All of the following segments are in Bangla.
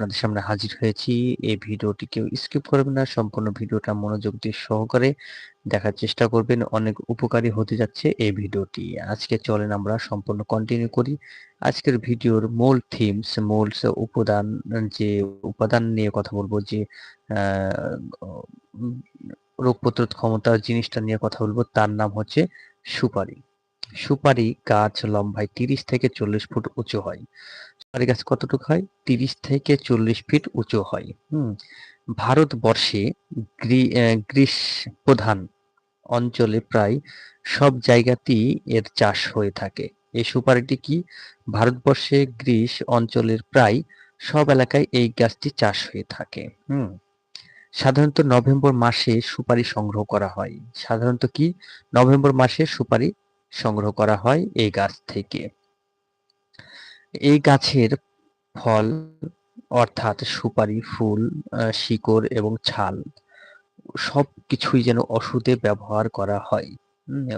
আপনাদের সামনে হাজির হয়েছি। এই ভিডিওটি কেউ স্কিপ করবেন না, সম্পূর্ণ ভিডিওটা মনোযোগ দিয়ে সহকারে দেখার চেষ্টা করবেন। অনেক উপকারী হতে যাচ্ছে এই ভিডিওটি। আজকে চলেন আমরা সম্পূর্ণ কন্টিনিউ করি। আজকের ভিডিওর মূল থিমস মূল উপাদান, যে উপাদান নিয়ে কথা বলব, যে রোগ প্রতিরোধ ক্ষমতা জিনিসটা নিয়ে কথা বলব, তার নাম হচ্ছে সুপারি। সুপারি গাছ লম্বায় তিরিশ থেকে চল্লিশ ফুট উঁচু হয়। সুপারি গাছ কতটুকু হয়? তিরিশ থেকে চল্লিশ ফিট উঁচু হয়। হুম। ভারতবর্ষে গ্রীষ প্রধান অঞ্চলে প্রায় সব জায়গাতেই এর চাষ হয়ে থাকে। এই সুপারিটি কি? ভারতবর্ষে গ্রীষ অঞ্চলের প্রায় সব এলাকায় এই গাছটি চাষ হয়ে থাকে। হুম। সাধারণত নভেম্বর মাসে সুপারি সংগ্রহ করা হয়। সাধারণত কি? নভেম্বর মাসে সুপারি সংগ্রহ করা হয় এই গাছ থেকে। এই গাছের ফল অর্থাৎ সুপারি ফুল শিকড় এবং ছাল সব কিছুই যেন ওষুধে ব্যবহার করা হয়।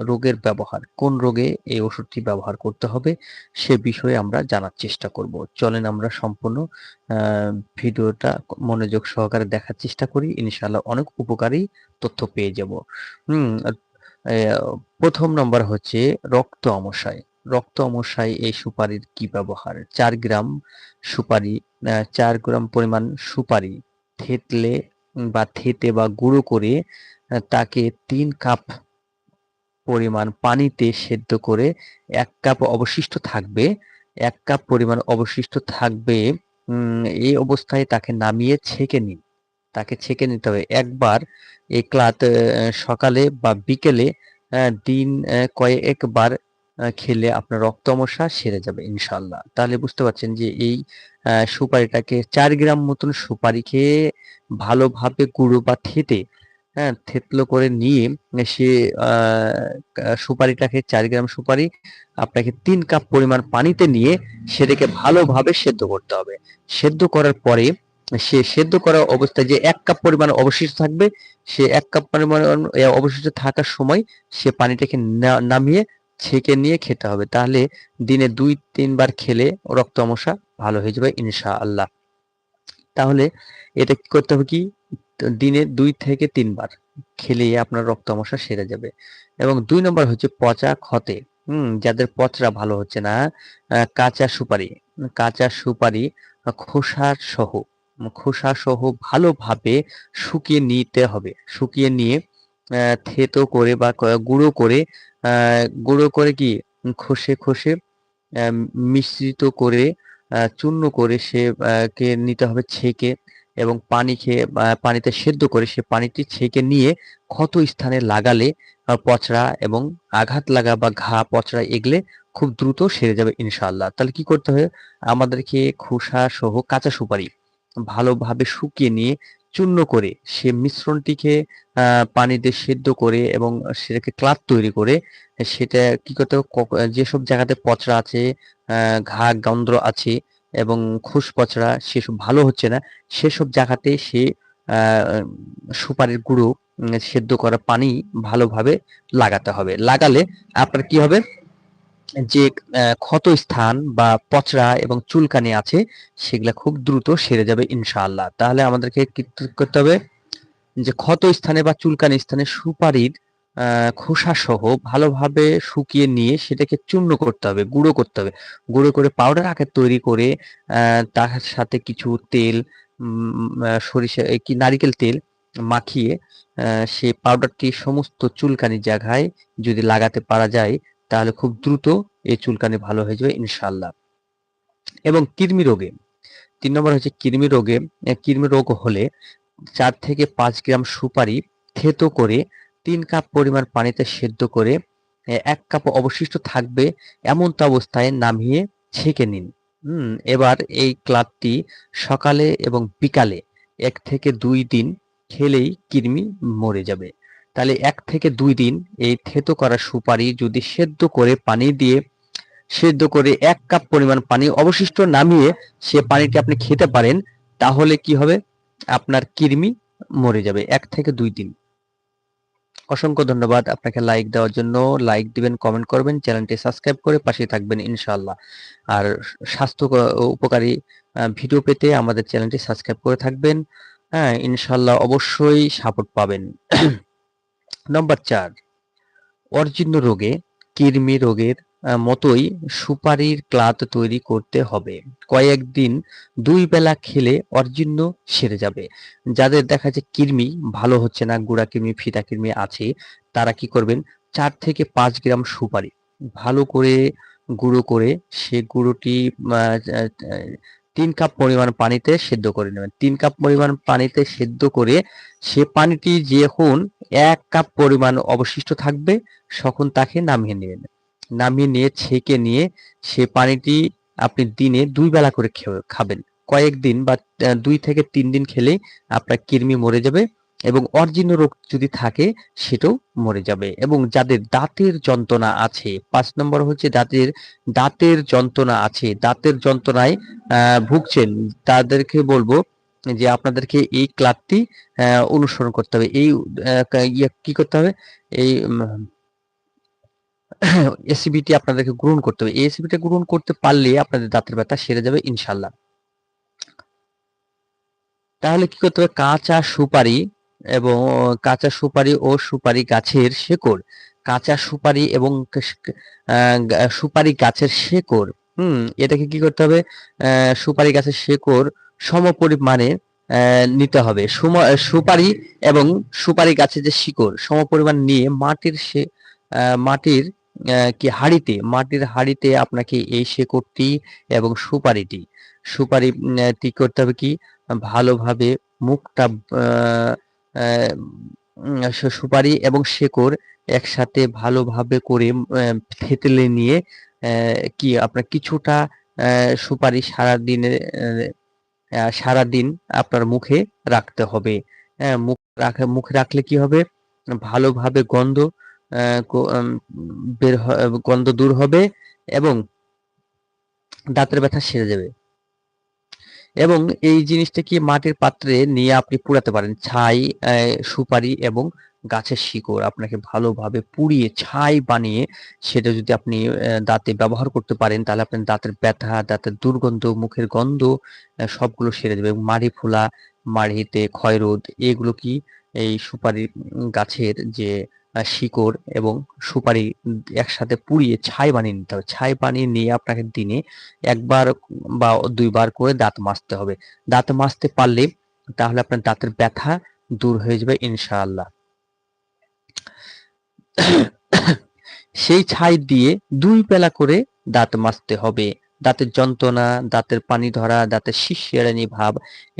রোগের ব্যবহার, কোন রোগে এই ওষুধটি ব্যবহার করতে হবে সে বিষয়ে আমরা জানার চেষ্টা করব। চলেন আমরা সম্পূর্ণ ভিডিওটা মনোযোগ সহকারে দেখার চেষ্টা করি। ইনশাআল্লাহ অনেক উপকারী তথ্য পেয়ে যাব। হুম প্রথম নম্বর হচ্ছে রক্ত আমশায় রক্ত আমশায় এই সুপারির কি ব্যবহার? চার গ্রাম সুপারি চার গ্রাম পরিমাণ সুপারি থেতলে বা থেতে বা গুঁড়ো করে তাকে তিন কাপ পরিমাণ পানিতে সেদ্ধ করে এক কাপ অবশিষ্ট থাকবে, এক কাপ পরিমাণ অবশিষ্ট থাকবে এই অবস্থায় তাকে নামিয়ে ছেঁকে নিন। তাকে ছেঁকে নিতে হবে। একবার এই ক্লাত সকালে বা বিকেলে দিন কয়েকবার খেলে আপনার রক্তমশা সেরে যাবে ইনশাল্লাহ তাহলে বুঝতে পারছেন যে এই সুপারিটাকে চার গ্রাম মতন সুপারি খেয়ে ভালোভাবে গুঁড়ো বা থেতে হ্যাঁ থেতলো করে নিয়ে সে সুপারিটাকে চার গ্রাম সুপারি আপনাকে তিন কাপ পরিমাণ পানিতে নিয়ে সেটাকে ভালোভাবে সেদ্ধ করতে হবে। সেদ্ধ করার পরে সে সেদ্ধ করা অবস্থায় যে এক কাপ পরিমাণ অবশিষ্ট থাকবে, সে এক কাপ পরিমাণ অবশিষ্ট থাকার সময় সে পানিটাকে নামিয়ে ছেঁকে নিয়ে খেতে হবে। তাহলে দিনে দুই, তিনবার খেলে রক্ত আমশা ভালো হয়ে যাবে ইনশা আল্লাহ তাহলে এটা কি করতে হবে কি? দিনে দুই থেকে তিনবার খেলে আপনার রক্ত আমশা সেরে যাবে। এবং দুই নম্বর হচ্ছে পচা ক্ষতে। হুম, যাদের পচরা ভালো হচ্ছে না কাঁচা সুপারি কাঁচা সুপারি খোসা সহ। খোসা সহ ভালোভাবে শুকিয়ে নিতে হবে। শুকিয়ে নিয়ে থেতো করে বা গুঁড়ো করে গুঁড়ো করে কি? খসে খসে মিশ্রিত করে চূর্ণ করে সে কে নিতে হবে ছেঁকে এবং পানি খেয়ে পানিতে সেদ্ধ করে সে পানিটি ছেঁকে নিয়ে ক্ষত স্থানে লাগালে পচড়া এবং আঘাত লাগা বা ঘা পচড়া এগলে খুব দ্রুত সেরে যাবে ইনশাল্লাহ তাহলে কি করতে হবে? আমাদেরকে খোসা সহ কাঁচা সুপারি ভালোভাবে শুকিয়ে নিয়ে চূর্ণ করে সে মিশ্রণটিকে পানিতে সেদ্ধ করে এবং সেটাকে ক্লাত তৈরি করে, সেটা কি করতে যেসব জায়গাতে পচড়া আছে ঘা গন্ধ্র আছে এবং খুশ পচড়া সেসব ভালো হচ্ছে না, সেসব জায়গাতে সে সুপারির গুঁড়ো সেদ্ধ করা পানি ভালোভাবে লাগাতে হবে। লাগালে আপনার কি হবে? যে ক্ষত স্থান বা পচড়া এবং চুলকানি আছে, সেগুলা খুব দ্রুত সেরে যাবে ইনশাআল্লাহ। তাহলে আমাদেরকে করতে হবে? যে, ক্ষত স্থানে বা চুলকানি স্থানে সুপারির খোসা সহ ভালোভাবে শুকিয়ে নিয়ে সেটাকে চূর্ণ করতে হবে, গুঁড়ো করতে হবে। গুঁড়ো করে পাউডার আকার তৈরি করে তার সাথে কিছু তেল সরিষা কি, নারিকেল তেল মাখিয়ে সে পাউডারটি সমস্ত চুলকানি জায়গায় যদি লাগাতে পারা যায় তাহলে খুব দ্রুত এই চুলকানি ভালো হয়ে যাবে ইনশাল্লাহ এবং কৃমি রোগে, তিন নম্বর হচ্ছে কৃমি রোগে কৃমি রোগ হলে চার থেকে পাঁচ গ্রাম সুপারি থেতো করে তিন কাপ পরিমাণ পানিতে সেদ্ধ করে এক কাপ অবশিষ্ট থাকবে এমন তো অবস্থায় নামিয়ে ছেঁকে নিন। হুম, এবার এই ক্লাবটি সকালে এবং বিকালে এক থেকে দুই দিন খেলেই কৃমি মরে যাবে। তাহলে এক থেকে দুই দিন এই থেতো করা সুপারি যদি সেদ্ধ করে পানি দিয়ে, সেদ্ধ করে এক কাপ পরিমাণ পানি অবশিষ্ট নামিয়ে সে পানিটি আপনি খেতে পারেন, তাহলে কি হবে? আপনার কৃমি মরে যাবে এক থেকে দুই দিন। অসংখ্য ধন্যবাদ আপনাকে লাইক দেওয়ার জন্য। লাইক দিবেন কমেন্ট করবেন, চ্যানেলটি সাবস্ক্রাইব করে পাশে থাকবেন ইনশাআল্লাহ। আর স্বাস্থ্য উপকারী ভিডিও পেতে আমাদের চ্যানেলটি সাবস্ক্রাইব করে থাকবেন। হ্যাঁ ইনশাআল্লাহ অবশ্যই সাপোর্ট পাবেন। নম্বর চার অর্জিন্য রোগে, কৃমি রোগের মতোই সুপারির ক্লাত তৈরি করতে হবে। কয়েকদিন দুই বেলা খেলে অর্জিন্য সেরে যাবে। যাদের দেখা যায় কৃমি ভালো হচ্ছে না, গুড়া কৃমি, ফিতা কৃমি আছে, তারা কি করবেন? চার থেকে পাঁচ গ্রাম সুপারি ভালো করে গুঁড়ো করে সে গুঁড়োটি তিন কাপ পরিমাণ পানিতে সেদ্ধ করে নেবেন। তিন কাপ পরিমাণ পানিতে সেদ্ধ করে সে পানিটি যখন এক কাপ পরিমাণ অবশিষ্ট থাকবে, তখন তাকে নামিয়ে নেবেন। নামিয়ে নিয়ে ছেঁকে নিয়ে সে পানিটি আপনি দিনে দুই বেলা করে খাবেন। কয়েকদিন বা দুই থেকে তিন দিন খেলেই আপনার কৃমি মরে যাবে। এবং অর্জিন রোগ যদি থাকে, সেটাও মরে যাবে। এবং যাদের দাঁতের যন্ত্রণা আছে, পাঁচ নম্বর হচ্ছে দাঁতের দাঁতের যন্ত্রণা আছে, দাঁতের যন্ত্রণায় ভুগছেন, তাদেরকে বলব যে আপনাদেরকে এই ক্লাবটি অনুসরণ করতে হবে। এই ইয়ে কি করতে হবে? এই এসিবিটি আপনাদেরকে গ্রহণ করতে হবে। এই এসিবিটা গ্রহণ করতে পারলে আপনাদের দাঁতের ব্যথা সেরে যাবে ইনশাল্লাহ তাহলে কি করতে হবে? কাঁচা সুপারি এবং কাঁচা সুপারি ও সুপারি গাছের শেকড়। কাঁচা সুপারি এবং সুপারি গাছের শেকড়। হুম, এটাকে কি করতে হবে? সুপারি গাছের শেকড় সমপরিমাণে নিতে হবে। সুপারি এবং সুপারি গাছের যে শিকড়, সমপরিমাণ নিয়ে মাটির সে মাটির কি হাড়িতে, মাটির হাড়িতে আপনাকে এই শেকড়টি এবং সুপারিটি, সুপারি ঠিক করতে হবে কি? ভালোভাবে মুখটা সুপারি এবং শেকড় একসাথে ভালোভাবে করে থেতলে নিয়ে কি আপনার কিছুটা সুপারি সারা দিনে সারা দিন আপনার মুখে রাখতে হবে। হ্যাঁ মুখ রাখে, মুখে রাখলে কি হবে? ভালোভাবে গন্ধ বের গন্ধ দূর হবে এবং দাঁতের ব্যথা সেরে যাবে। এবং এই জিনিসটা কি মাটির পাত্রে নিয়ে আপনি পুড়াতে পারেন। ছাই সুপারি এবং গাছের শিকড়। আপনাকে ভালোভাবে পুড়িয়ে ছাই বানিয়ে সেটা যদি আপনি দাঁতে ব্যবহার করতে পারেন, তাহলে আপনার দাঁতের ব্যথা, দাঁতের দুর্গন্ধ, মুখের গন্ধ সবগুলো সেরে দেবে। মাড়ি ফোলা, মাড়িতে ক্ষয়রোধ, এগুলো কি এই সুপারি গাছের যে শিকড় এবং সুপারি একসাথে পুড়িয়ে ছাই বানিয়ে নিতে হবে। ছাই বানিয়ে নিয়ে আপনাকে দিনে একবার বা দুইবার করে দাঁত মাজতে হবে। দাঁত মাজতে পারলে তাহলে আপনার দাঁতের ব্যথা দূর হয়ে যাবে ইনশাআল্লাহ। সেই ছাই দিয়ে দুই বেলা করে দাঁত মাজতে হবে। দাঁতের যন্ত্রণা, দাঁতের পানি ধরা, দাঁতের শিশিরানি ভাব,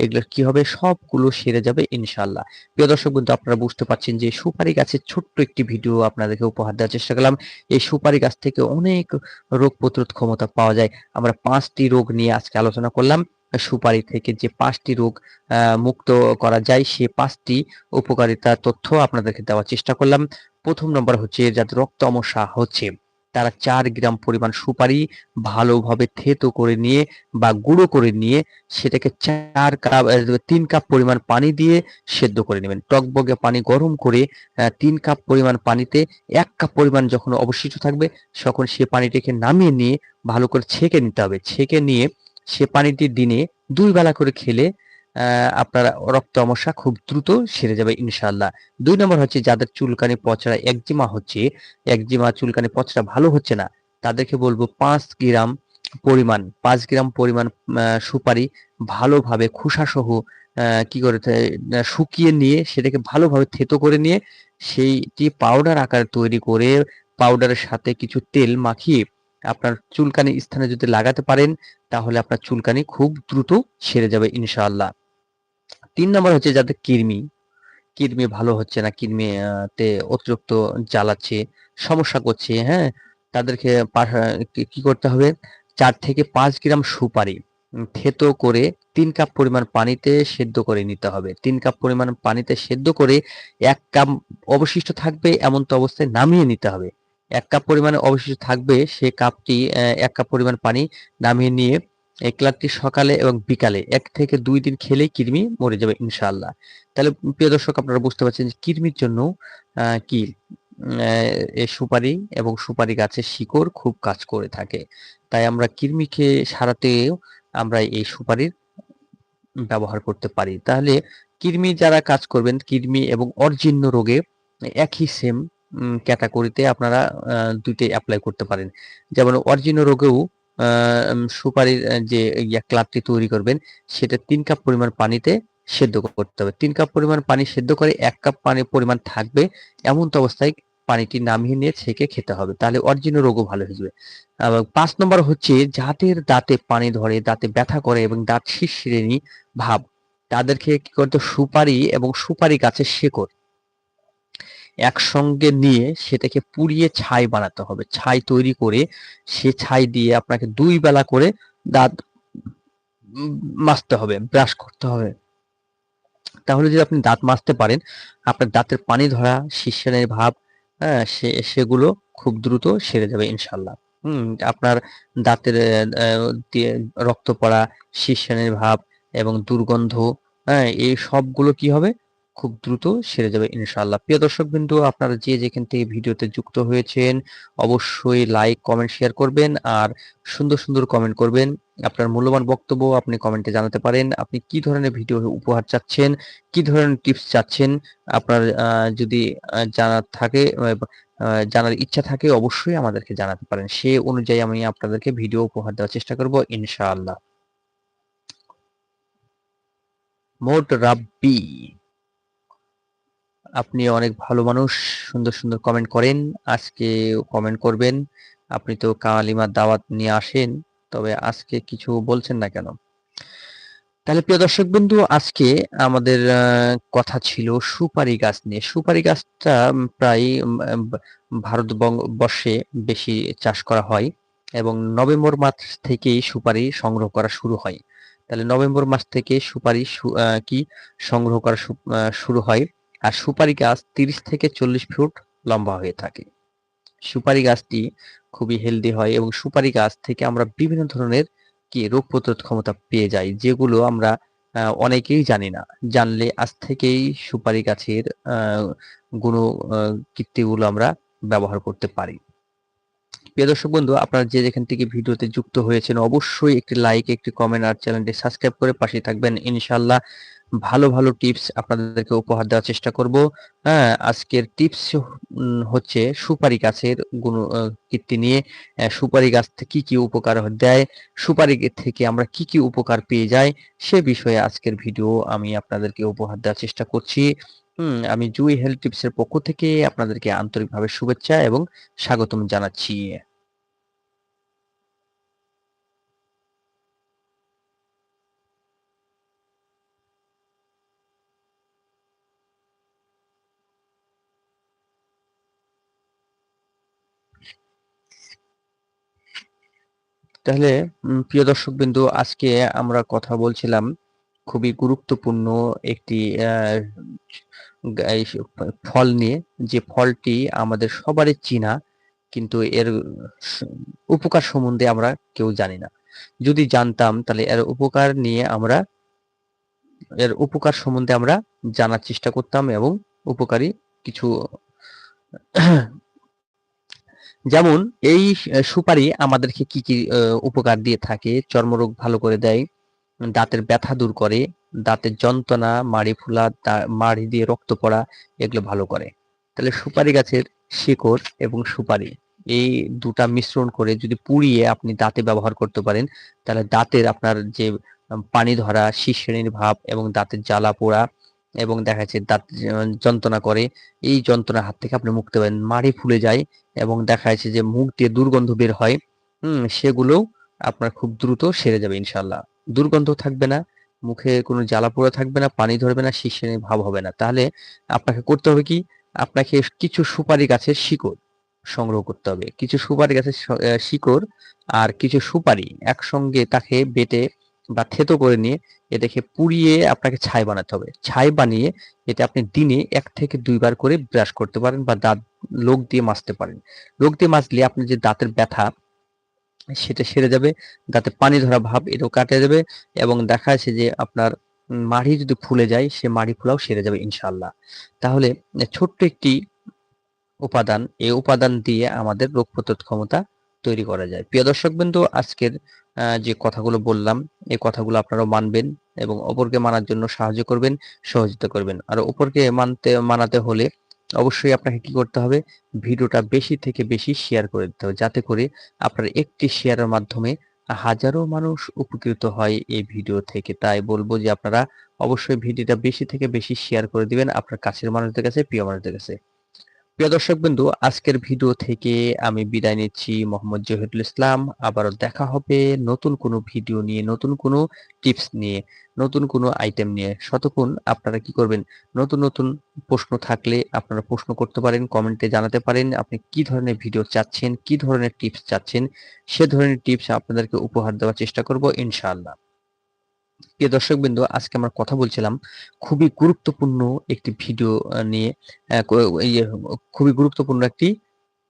এগুলো কি হবে সবগুলো সেরে যাবে ইনশাল্লাহ প্রিয় দর্শক বন্ধু, আপনারা বুঝতে পারছেন যে সুপারি গাছের ছোট্ট একটি ভিডিও আপনাদেরকে উপহার দেওয়ার চেষ্টা করলাম। এই সুপারি গাছ থেকে অনেক রোগ প্রতিরোধ ক্ষমতা পাওয়া যায়। আমরা পাঁচটি রোগ নিয়ে আজকে আলোচনা করলাম। সুপারি থেকে যে পাঁচটি রোগ মুক্ত করা যায়, সে পাঁচটি উপকারিতা তথ্য আপনাদেরকে দেওয়ার চেষ্টা করলাম। প্রথম নম্বর হচ্ছে যাদের রক্ত সমস্যা হচ্ছে। তারা চার গ্রাম পরিমাণ সুপারি ভালোভাবে থেতো করে নিয়ে বা গুঁড়ো করে নিয়ে সেটাকে চার কাপ তিন কাপ পরিমাণ পানি দিয়ে সেদ্ধ করে নেবেন। টকবগে পানি গরম করে তিন কাপ পরিমাণ পানিতে এক কাপ পরিমাণ যখন অবশিষ্ট থাকবে তখন সে পানিটিকে নামিয়ে নিয়ে ভালো করে ছেঁকে নিতে হবে। ছেঁকে নিয়ে সে পানিটি দিনে দুই বেলা করে খেলে আপনার রক্ত সমস্যা খুব দ্রুত সেরে যাবে ইনশাল্লাহ দুই নম্বর হচ্ছে যাদের চুলকানি পচড়া একজিমা হচ্ছে, একজিমা চুলকানি পচড়া ভালো হচ্ছে না, তাদেরকে বলব পাঁচ গ্রাম পরিমাণ, পাঁচ গ্রাম পরিমাণ সুপারি ভালোভাবে খোসা সহ কি করে শুকিয়ে নিয়ে সেটাকে ভালোভাবে থেতো করে নিয়ে সেইটি পাউডার আকারে তৈরি করে পাউডারের সাথে কিছু তেল মাখিয়ে আপনার চুলকানি স্থানে যদি লাগাতে পারেন, তাহলে আপনার চুলকানি খুব দ্রুত সেরে যাবে ইনশাআল্লাহ। তিন নম্বর হচ্ছে যাদের কৃমি। কৃমি ভালো হচ্ছে না কৃমি তে অতিরিক্ত জ্বালাচ্ছে, সমস্যা করছে হ্যাঁ? তাদেরকে কি করতে হবে? চার থেকে পাঁচ গ্রাম সুপারি থেতো করে তিন কাপ পরিমাণ পানিতে সেদ্ধ করে নিতে হবে। তিন কাপ পরিমাণ পানিতে সেদ্ধ করে এক কাপ অবশিষ্ট থাকবে এমন তো অবস্থায় নামিয়ে নিতে হবে। এক কাপ পরিমাণে অবশিষ্ট থাকবে সে কাপটি এক কাপ পরিমাণ পানি নামিয়ে নিয়ে এই ক্লাবটি সকালে এবং বিকালে এক থেকে দুই দিন খেলেই কৃমি মরে যাবে, ইনশাআল্লাহ। তাহলে প্রিয় দর্শক, আপনারা বুঝতে পারছেন যে কৃমির জন্য কি সুপারি এবং সুপারি গাছের শিকড় খুব কাজ করে থাকে। তাই আমরা কৃমিকে সারাতেও আমরা এই সুপারির ব্যবহার করতে পারি। তাহলে কৃমি যারা কাজ করবেন, কৃমি এবং অর্জিন্য রোগে একই সেম ক্যাটাগরিতে আপনারা দুইটাই অ্যাপ্লাই করতে পারেন। যেমন অর্জিন্য রোগেও সুপারির যে ক্লাবটি তৈরি করবেন, সেটা তিন কাপ পরিমাণ পানিতে সেদ্ধ করতে হবে। তিন কাপ পরিমাণ পানি সেদ্ধ করে এক কাপ পানি পরিমাণ থাকবে, এমন তো অবস্থায় পানিটি নামিয়ে নিয়ে ছেঁকে খেতে হবে, তাহলে অরিজিনাল রোগও ভালো হয়ে যাবে। পাঁচ নম্বর হচ্ছে, যাদের দাঁতে পানি ধরে, দাঁতে ব্যথা করে এবং দাঁত শিরশিরেনি ভাব, তাদেরকে কি করতে সুপারি এবং সুপারি গাছের শেকড়। একসঙ্গে নিয়ে সেটাকে পুড়িয়ে ছাই বানাতে হবে। ছাই তৈরি করে সে ছাই দিয়ে আপনাকে দুই বেলা করে দাঁত মাজতে হবে, ব্রাশ করতে হবে। তাহলে যদি আপনি দাঁত মাজতে পারেন, আপনার দাঁতের পানি ধরা শিরশিরের ভাব হ্যাঁ সে, সেগুলো খুব দ্রুত সেরে যাবে ইনশাল্লাহ হুম, আপনার দাঁতের রক্ত পড়া শিরশিরের ভাব এবং দুর্গন্ধ হ্যাঁ এই সবগুলো কি হবে? খুব দ্রুত সেরে যাবে ইনশাআল্লাহ। প্রিয় দর্শক বিন্দু আপনারা যে যেখান থেকে ভিডিওতে যুক্ত হয়েছেন, অবশ্যই লাইক কমেন্ট শেয়ার করবেন আর সুন্দর সুন্দর কমেন্ট করবেন। আপনার মূল্যবান বক্তব্য আপনি কমেন্টে জানাতে পারেন। আপনি কি ধরনের ভিডিও উপহার চাচ্ছেন, কি ধরনের টিপস চাচ্ছেন, আপনার যদি জানার থাকে জানার ইচ্ছা থাকে অবশ্যই আমাদেরকে জানাতে পারেন। সে অনুযায়ী আমি আপনাদেরকে ভিডিও উপহার দেওয়ার চেষ্টা করব ইনশাআল্লাহ। মোট রাব্বি। আপনি অনেক ভালো মানুষ, সুন্দর সুন্দর কমেন্ট করেন, আজকে কমেন্ট করবেন। আপনি তো কালিমার দাওয়াত নিয়ে আসেন, তবে আজকে কিছু বলছেন না কেন? তাহলে প্রিয় দর্শক বন্ধু, আজকে আমাদের কথা ছিল সুপারি গাছ নিয়ে। সুপারি গাছটা প্রায় ভারতবর্ষে বেশি চাষ করা হয় এবং নভেম্বর মাস থেকেই সুপারি সংগ্রহ করা শুরু হয়। তাহলে নভেম্বর মাস থেকে সুপারি কি? সংগ্রহ করা শুরু হয়। আর সুপারি গাছ তিরিশ থেকে চল্লিশ ফুট লম্বা হয়ে থাকে। সুপারি গাছটি খুবই হেলদি হয় এবং সুপারি গাছ থেকে আমরা বিভিন্ন ধরনের কি রোগ প্রতিরোধ ক্ষমতা পেয়ে যাই, যেগুলো আমরা অনেকেই জানি না। জানলে আজ থেকেই সুপারি গাছের গুণ কীর্তিগুলো আমরা ব্যবহার করতে পারি। প্রিয় দর্শক বন্ধু, আপনারা যে যেখান থেকে ভিডিওতে যুক্ত হয়েছেন, অবশ্যই একটি লাইক একটি কমেন্ট আর চ্যানেলটি সাবস্ক্রাইব করে পাশে থাকবেন। ইনশাল্লাহ ভালো ভালো টিপস আপনাদেরকে উপহার দেওয়ার চেষ্টা করব। হ্যাঁ আজকের টিপস হচ্ছে সুপারি গাছের গুণ কীর্তি নিয়ে সুপারি গাছ থেকে কি কি উপকার দেয়, সুপারি থেকে আমরা কি কি উপকার পেয়ে যাই, সে বিষয়ে আজকের ভিডিও আমি আপনাদেরকে উপহার দেওয়ার চেষ্টা করছি। হুম, আমি জুই হেলথ টিপস এর পক্ষ থেকে আপনাদেরকে আন্তরিকভাবে শুভেচ্ছা এবং স্বাগতম জানাচ্ছি। তাহলে প্রিয় দর্শক বিন্দু আজকে আমরা কথা বলছিলাম খুবই গুরুত্বপূর্ণ একটি ফল নিয়ে। যে ফলটি আমাদের সবারই চিনা, কিন্তু এর উপকার সম্বন্ধে আমরা কেউ জানি না। যদি জানতাম, তাহলে এর উপকার নিয়ে আমরা, এর উপকার সম্বন্ধে আমরা জানার চেষ্টা করতাম এবং উপকারী কিছু যেমন এই সুপারি আমাদেরকে কি কি উপকার দিয়ে থাকে? চর্মরোগ ভালো করে দেয়, দাঁতের ব্যথা দূর করে, দাঁতের যন্ত্রণা, মাড়ি ফোলা মাড়ি দিয়ে রক্ত পড়া, এগুলো ভালো করে। তাহলে সুপারি গাছের শিকড় এবং সুপারি, এই দুটা মিশ্রণ করে যদি পুড়িয়ে আপনি দাঁতে ব্যবহার করতে পারেন, তাহলে দাঁতের আপনার যে, পানি ধরা, শিরশিরের ভাব এবং দাঁতের জ্বালা পোড়া এবং দেখা যাচ্ছে দাঁত যন্ত্রণা করে, এই যন্ত্রণার হাত থেকে আপনি মুক্তি পাবেন। মাড়ি ফুলে যায় এবং দেখা যাচ্ছে যে মুখ দিয়ে দুর্গন্ধ বের হয়, হুম, সেগুলোও আপনার খুব দ্রুত সেরে যাবে ইনশাল্লাহ দুর্গন্ধ থাকবে না, মুখে কোনো জ্বালা পোড়া থাকবে না, পানি ধরবে না শিরশিরের ভাব হবে না। তাহলে আপনাকে করতে হবে কি? আপনাকে কিছু সুপারি গাছের শিকড় সংগ্রহ করতে হবে। কিছু সুপারি গাছের শিকড় আর কিছু সুপারি একসঙ্গে তাকে বেটে বা থেতো করে নিয়ে এটাকে পুড়িয়ে আপনাকে ছাই বানাতে হবে। ছাই বানিয়ে এটা আপনি দিনে এক থেকে দুইবার করে ব্রাশ করতে পারেন বা দাঁত, লোক দিয়ে মাজতে পারেন। লোক দিয়ে মাজলে আপনার যে দাঁতের ব্যথা, সেটা সেরে যাবে দাঁতে পানি ধরা ভাব এটাও কাটে যাবে এবং দেখা যাচ্ছে যে আপনার মাড়ি যদি ফুলে যায়, সে মাড়ি ফুলাও সেরে যাবে ইনশাল্লাহ তাহলে ছোট্ট একটি উপাদান এই উপাদান দিয়ে আমাদের রোগ প্রতিরোধ ক্ষমতা তৈরি করা যায়। প্রিয় দর্শক বিন্দু আজকের যে কথাগুলো বললাম, এই কথাগুলো আপনারাও মানবেন এবং অপরকে মানার জন্য সাহায্য করবেন, সহযোগিতা করবেন। আর অপরকে মানতে, মানাতে হলে অবশ্যই আপনাকে কি করতে হবে? ভিডিওটা বেশি থেকে বেশি শেয়ার করে দিতে হবে। যাতে করে আপনার একটি শেয়ারের মাধ্যমে হাজারো মানুষ উপকৃত হয় এই ভিডিও থেকে। তাই বলব যে আপনারা অবশ্যই ভিডিওটা বেশি থেকে বেশি শেয়ার করে দিবেন আপনার কাছের মানুষদের কাছে, প্রিয় মানুষদের কাছে। প্রিয় দর্শক বিন্দু আজকের ভিডিও থেকে আমি বিদায় নিচ্ছি। মোহাম্মদ জহিরুল ইসলাম, আবারও দেখা হবে নতুন কোনো ভিডিও নিয়ে, নতুন কোনো টিপস নিয়ে, নতুন কোনো আইটেম নিয়ে। শতক্ষণ আপনারা কি করবেন? নতুন নতুন প্রশ্ন থাকলে আপনারা প্রশ্ন করতে পারেন, কমেন্টে জানাতে পারেন, আপনি কি ধরনের ভিডিও চাচ্ছেন, কি ধরনের টিপস চাচ্ছেন, সে ধরনের টিপস আপনাদেরকে উপহার দেওয়ার চেষ্টা করব, ইনশাআল্লাহ। প্রিয় দর্শক বিন্দু আজকে আমরা কথা বলছিলাম খুবই গুরুত্বপূর্ণ একটি ভিডিও নিয়ে ইয়ে, খুবই গুরুত্বপূর্ণ একটি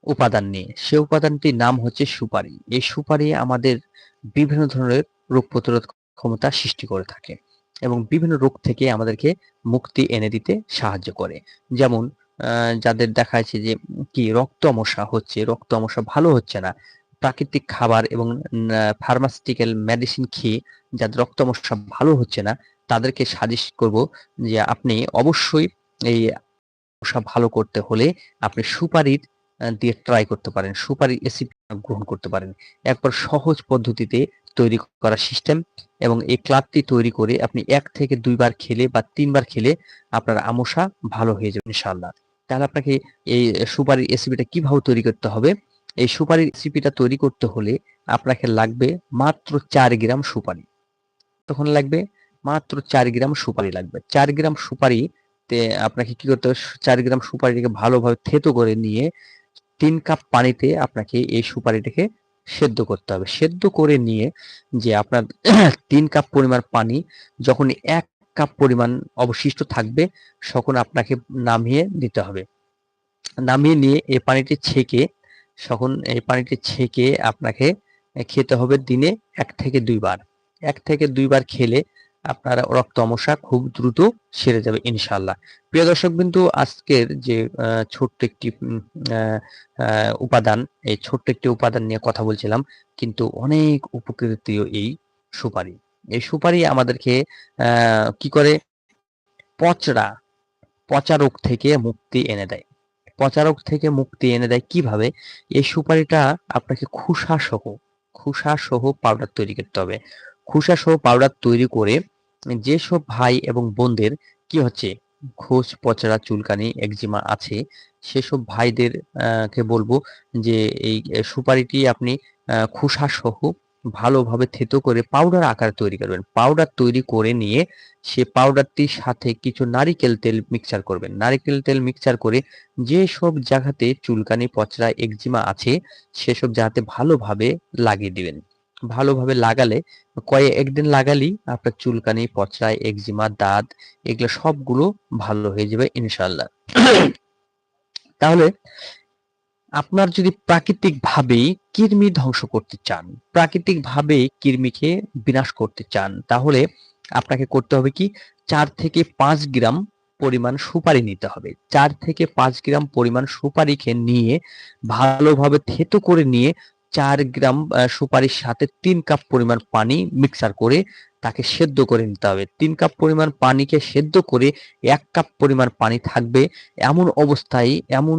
উপাদান নিয়ে। সে উপাদানটির নাম হচ্ছে সুপারি। এই সুপারি আমাদের বিভিন্ন ধরনের রোগ প্রতিরোধ ক্ষমতা সৃষ্টি করে থাকে এবং বিভিন্ন রোগ থেকে আমাদেরকে মুক্তি এনে দিতে সাহায্য করে। যেমন যাদের দেখা যাচ্ছে যে কি রক্ত আমসা হচ্ছে রক্ত আমসা ভালো হচ্ছে না প্রাকৃতিক খাবার এবং ফার্মাসিউটিক্যাল মেডিসিন খেয়ে যাদের রক্ত আমসা ভালো হচ্ছে না, তাদেরকে সাজেস্ট করব যে আপনি অবশ্যই এই সমস্যা ভালো করতে হলে আপনি সুপারির দিয়ে ট্রাই করতে পারেন। সুপারি রেসিপি গ্রহণ করতে পারেন। একবার সহজ পদ্ধতিতে তৈরি করা সিস্টেম এবং এই ক্লাবটি তৈরি করে আপনি এক থেকে দুইবার খেলে বা তিনবার খেলে আপনার আমসা ভালো হয়ে যাবে ইনশাল্লাহ তাহলে আপনাকে এই সুপারি রেসিপিটা কীভাবে তৈরি করতে হবে? এই সুপারি রেসিপিটা তৈরি করতে হলে আপনাকে লাগবে মাত্র চার গ্রাম সুপারি। তখন লাগবে মাত্র চার গ্রাম সুপারি লাগবে। চার গ্রাম সুপারি তে আপনাকে কি করতে হবে? চার গ্রাম সুপারিটাকে ভালোভাবে থেতো করে নিয়ে তিন কাপ পানিতে আপনাকে এই সুপারিটাকে সেদ্ধ করতে হবে। সেদ্ধ করে নিয়ে যে আপনার তিন কাপ পরিমাণ পানি, যখন এক কাপ পরিমাণ অবশিষ্ট থাকবে, তখন আপনাকে নামিয়ে নিতে হবে। নামিয়ে নিয়ে এই পানিটি ছেঁকে তখন এই পানিটি ছেঁকে আপনাকে খেতে হবে দিনে এক থেকে দুইবার। এক থেকে দুইবার খেলে আপনার রক্ত আমসা খুব দ্রুত সেরে যাবে ইনশাল্লাহ প্রিয় দর্শক বিন্দু, আজকের যে ছোট্ট একটি উপাদান, এই ছোট্ট একটি উপাদান নিয়ে কথা বলছিলাম, কিন্তু অনেক উপকৃতীয় এই সুপারি। এই সুপারি আমাদেরকে কি করে? পচড়া, পচা রোগ থেকে মুক্তি এনে দেয়। পচা রোগ থেকে মুক্তি এনে দেয় কীভাবে? এই সুপারিটা আপনাকে খুসা সহ খুসা সহ পাউডার তৈরি করতে হবে। খুসা সহ পাউডার তৈরি করে যেসব ভাই এবং বোনদের কি হচ্ছে? খোঁজ পচড়া চুলকানি, একজিমা আছে। সেসব ভাইদের কে বলব যে এই সুপারিটি আপনি খোসা সহ ভালোভাবে থেতো করে পাউডার আকারে তৈরি করবেন। পাউডার তৈরি করে নিয়ে সে পাউডারটির সাথে কিছু নারিকেল তেল মিক্সচার করবেন। নারিকেল তেল মিক্সচার করে যেসব জায়গাতে চুলকানি পচড়া একজিমা আছে, সেসব জায়গাতে ভালোভাবে লাগিয়ে দিবেন। ভালোভাবে লাগালে, কয়েক একদিন লাগালেই আপনার চুলকানি পচড়া একজিমা দাঁত এগুলো সবগুলো ভালো হয়ে যাবে ইনশাল্লাহ তাহলে আপনার যদি প্রাকৃতিক ভাবেই কৃমি ধ্বংস করতে চান প্রাকৃতিক ভাবে কৃমিকে বিনাশ করতে চান, তাহলে আপনাকে করতে হবে কি? চার থেকে পাঁচ গ্রাম পরিমাণ সুপারি নিতে হবে। চার থেকে পাঁচ গ্রাম পরিমাণ সুপারিকে নিয়ে ভালোভাবে থেতো করে নিয়ে চার গ্রাম সুপারির সাথে তিন কাপ পরিমাণ পানি মিক্সার করে তাকে সেদ্ধ করে নিতে হবে। তিন কাপ পরিমাণ পানিকে সেদ্ধ করে এক কাপ পরিমাণ পানি থাকবে। এমন অবস্থায়, এমন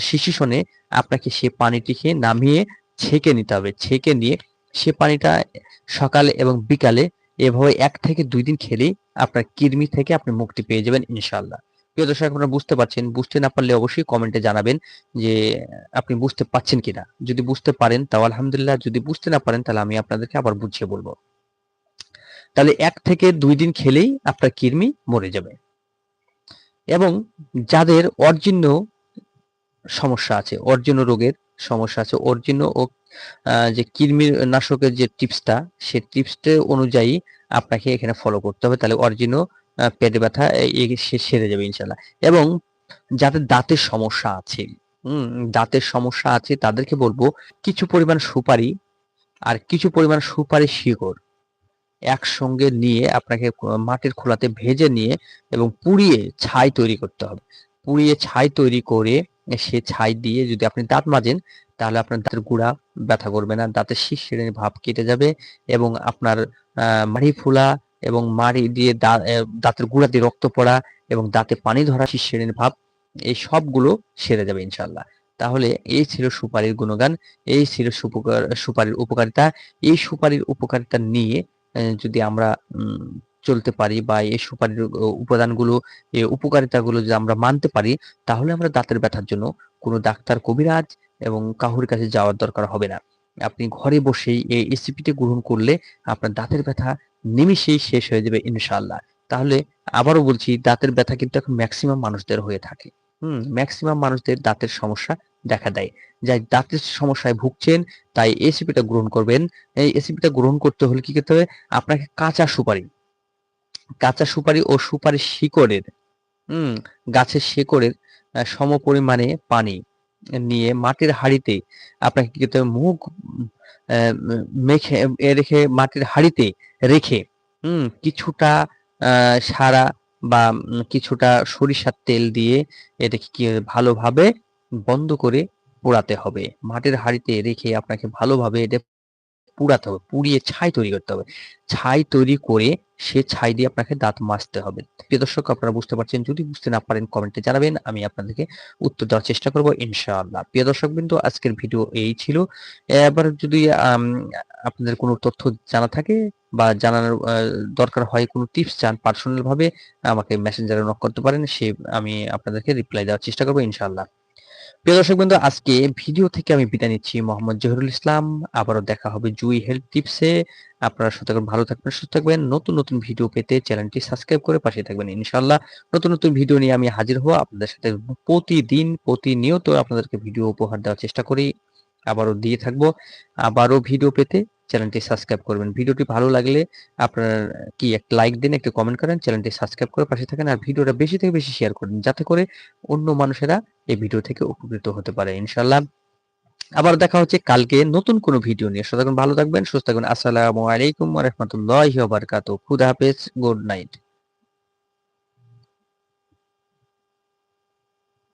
সিচুয়েশনে আপনাকে সে পানিটিকে নামিয়ে ছেঁকে নিতে হবে। ছেঁকে নিয়ে সে পানিটা সকালে এবং বিকালে এভাবে এক থেকে দুই দিন খেলেই আপনার কৃমি থেকে আপনি মুক্তি পেয়ে যাবেন ইনশাল্লাহ প্রিয় দর্শক, আপনারা বুঝতে পারছেন, বুঝতে না পারলে অবশ্যই কমেন্টে জানাবেন যে, আপনি বুঝতে পারছেন কিনা। যদি বুঝতে পারেন, তাও আলহামদুলিল্লাহ, যদি বুঝতে না পারেন, তাহলে আমি আপনাদেরকে আবার বুঝিয়ে বলব। তাহলে এক থেকে দুই দিন খেলেই আপনার কৃমি মরে যাবে। এবং যাদের অর্জিন্য সমস্যা আছে অর্জিন্য রোগের সমস্যা আছে। অর্জিন্য ও যে কৃমির নাশকের যে টিপসটা সে টিপসটা অনুযায়ী আপনাকে এখানে ফলো করতে হবে। তাহলে অর্জিন্য আহ, পেটে ব্যথা সেরে যাবে ইনশাল্লাহ এবং যাদের দাঁতের সমস্যা আছে দাঁতের সমস্যা আছে তাদেরকে বলব কিছু পরিমাণ সুপারি আর কিছু পরিমাণ সুপারি শিকড় একসঙ্গে নিয়ে আপনাকে মাটির খোলাতে ভেজে নিয়ে এবং পুড়িয়ে ছাই তৈরি করতে হবে। পুড়িয়ে ছাই তৈরি করে সে ছাই দিয়ে যদি আপনি দাঁত মাজেন, তাহলে আপনার দাঁতের গুঁড়া ব্যথা করবে না, দাঁতের শিরশিরের ভাব কেটে যাবে এবং আপনার মাড়ি ফোলা এবং মাড়ি দিয়ে দাঁতের গুঁড়া দিয়ে রক্ত পড়া এবং দাঁতে পানি ধরা শিরশিরের ভাব, এই সবগুলো সেরে যাবে ইনশাল্লাহ তাহলে এই ছিল সুপারির গুণগান, এই ছিল সুপকার, সুপারির উপকারিতা, এই সুপারির উপকারিতা নিয়ে যদি আমরা চলতে পারি বা এই সুপারির উপাদানগুলো এই উপকারিতাগুলো যদি আমরা মানতে পারি, তাহলে আমরা দাঁতের ব্যথার জন্য কোনো ডাক্তার কবিরাজ এবং কাহুর কাছে যাওয়ার দরকার হবে না। আপনি ঘরে বসেই এই রেসিপিটি গ্রহণ করলে আপনার দাঁতের ব্যথা নিমিশেই শেষ হয়ে যাবে ইনশাল্লাহ তাহলে আবারও বলছি, দাঁতের ব্যথা কিন্তু এখন ম্যাক্সিমাম মানুষদের হয়ে থাকে। হুম, ম্যাক্সিমাম মানুষদের দাঁতের সমস্যা দেখা দেয়। যাই দাঁতের সমস্যায় ভুগছেন, তাই এসিপিটা গ্রহণ করবেন। এই এসিপিটা গ্রহণ করতে হলে কি করতে হবে? আপনাকে কাঁচা সুপারি কাঁচা সুপারি ও সুপারি শিকড়ের, হুম, গাছের শিকড়ের সম পরিমাণে পানি নিয়ে মাটির হাড়িতে আপনাকে কি করতে মুখ মেখে রেখে মাটির হাড়িতে রেখে, হুম, কিছুটা সারা বা কিছুটা সরিষার তেল দিয়ে এটাকে কি ভালোভাবে বন্ধ করে পোড়াতে হবে। মাটির হাড়িতে রেখে আপনাকে ভালোভাবে এটা পুড়াতে হবে, পুড়িয়ে ছাই তৈরি করতে হবে। ছাই তৈরি করে সে ছাই দিয়ে আপনাকে দাঁত মাজতে হবে। প্রিয় দর্শক, আপনারা বুঝতে পারছেন, যদি বুঝতে না পারেন কমেন্টে জানাবেন, আমি আপনাদেরকে উত্তর দেওয়ার চেষ্টা করব ইনশাআল্লাহ। প্রিয় দর্শক বিন্দু, আজকের ভিডিও এই ছিল। এবার যদি আপনাদের কোনো তথ্য জানা থাকে বা জানানোর দরকার হয় কোনো টিপস চান পার্সোনাল ভাবে, আমাকে মেসেঞ্জারে নক করতে পারেন, সে আমি আপনাদেরকে রিপ্লাই দেওয়ার চেষ্টা করব ইনশাআল্লাহ। প্রিয় দর্শক বন্ধু আজকে ভিডিও থেকে আমি বিদায় নিচ্ছি। মোহাম্মদ জহিরুল ইসলাম, আবারও দেখা হবে জুই হেলথ টিপসে। আপনারা সতর্ক, ভালো থাকবেন, সুস্থ থাকবেন। নতুন নতুন ভিডিও পেতে চ্যানেলটি সাবস্ক্রাইব করে পাশে থাকবেন ইনশাল্লাহ নতুন নতুন ভিডিও নিয়ে আমি হাজির হব আপনাদের সাথে প্রতিদিন, প্রতিনিয়ত আপনাদেরকে ভিডিও উপহার দেওয়ার চেষ্টা করি। আবারও দিয়ে থাকব। আবারও ভিডিও পেতে চ্যানেলটি সাবস্ক্রাইব করবেন। ভিডিওটি ভালো লাগলে আপনার কি একটা লাইক দিন, একটু কমেন্ট করেন, চ্যানেলটি সাবস্ক্রাইব করে পাশে থাকেন আর ভিডিওটা বেশি থেকে বেশি শেয়ার করেন, যাতে করে অন্য মানুষেরা এই ভিডিও থেকে উপকৃত হতে পারে। ইনশাল্লাহ আবার দেখা হচ্ছে কালকে নতুন কোনো ভিডিও নিয়ে। সতর্ক ভালো থাকবেন, সুস্থ থাকবেন আসসালামু আলাইকুম রহমতুল্লাহ বারকাত খুদা হাফেজ, গুড নাইট।